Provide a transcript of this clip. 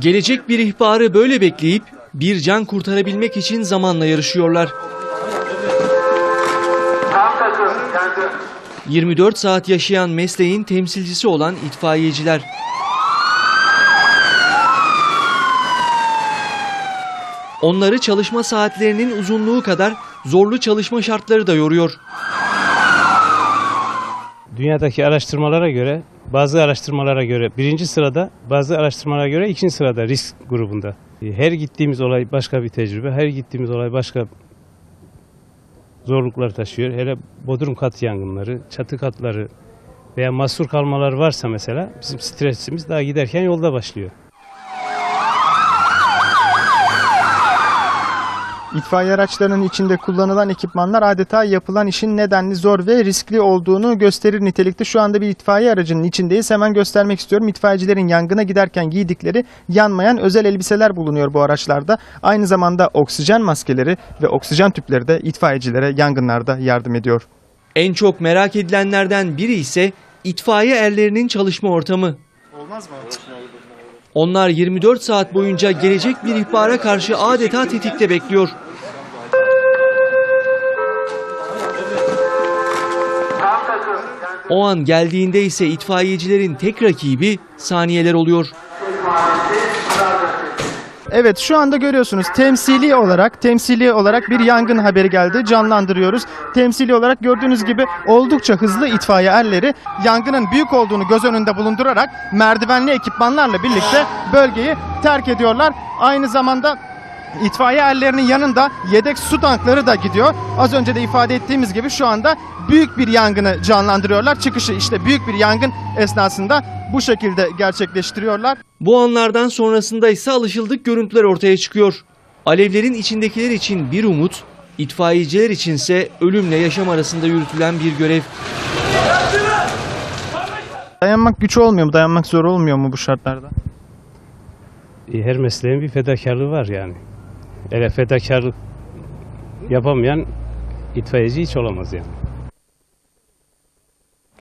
Gelecek bir ihbarı böyle bekleyip bir can kurtarabilmek için zamanla yarışıyorlar. 24 saat yaşayan mesleğin temsilcisi olan itfaiyeciler. Onları çalışma saatlerinin uzunluğu kadar zorlu çalışma şartları da yoruyor. Dünyadaki araştırmalara göre, bazı araştırmalara göre birinci sırada, bazı araştırmalara göre ikinci sırada risk grubunda. Her gittiğimiz olay başka bir tecrübe, her gittiğimiz olay başka zorluklar taşıyor. Hele bodrum kat yangınları, çatı katları veya mahsur kalmalar varsa mesela bizim stresimiz daha giderken yolda başlıyor. İtfaiye araçlarının içinde kullanılan ekipmanlar adeta yapılan işin nedenli zor ve riskli olduğunu gösterir nitelikte. Şu anda bir itfaiye aracının içindeyiz. Hemen göstermek istiyorum. İtfaiyecilerin yangına giderken giydikleri yanmayan özel elbiseler bulunuyor bu araçlarda. Aynı zamanda oksijen maskeleri ve oksijen tüpleri de itfaiyecilere yangınlarda yardım ediyor. En çok merak edilenlerden biri ise itfaiye erlerinin çalışma ortamı. Olmaz mı? Onlar 24 saat boyunca gelecek bir ihbara karşı adeta tetikte bekliyor. O an geldiğinde ise itfaiyecilerin tek rakibi saniyeler oluyor. Evet şu anda görüyorsunuz temsili olarak temsili olarak bir yangın haberi geldi. Canlandırıyoruz. Temsili olarak gördüğünüz gibi oldukça hızlı itfaiye erleri yangının büyük olduğunu göz önünde bulundurarak merdivenli ekipmanlarla birlikte bölgeyi terk ediyorlar. Aynı zamanda itfaiye erlerinin yanında yedek su tankları da gidiyor. Az önce de ifade ettiğimiz gibi şu anda büyük bir yangını canlandırıyorlar. Çıkışı işte büyük bir yangın esnasında bu şekilde gerçekleştiriyorlar. Bu anlardan sonrasında ise alışıldık görüntüler ortaya çıkıyor. Alevlerin içindekiler için bir umut, itfaiyeciler içinse ölümle yaşam arasında yürütülen bir görev. Dayanmak güç olmuyor mu? Dayanmak zor olmuyor mu bu şartlarda? E, Her mesleğin bir fedakarlığı var yani. Hele fedakarlık yapamayan itfaiyeci hiç olamaz yani.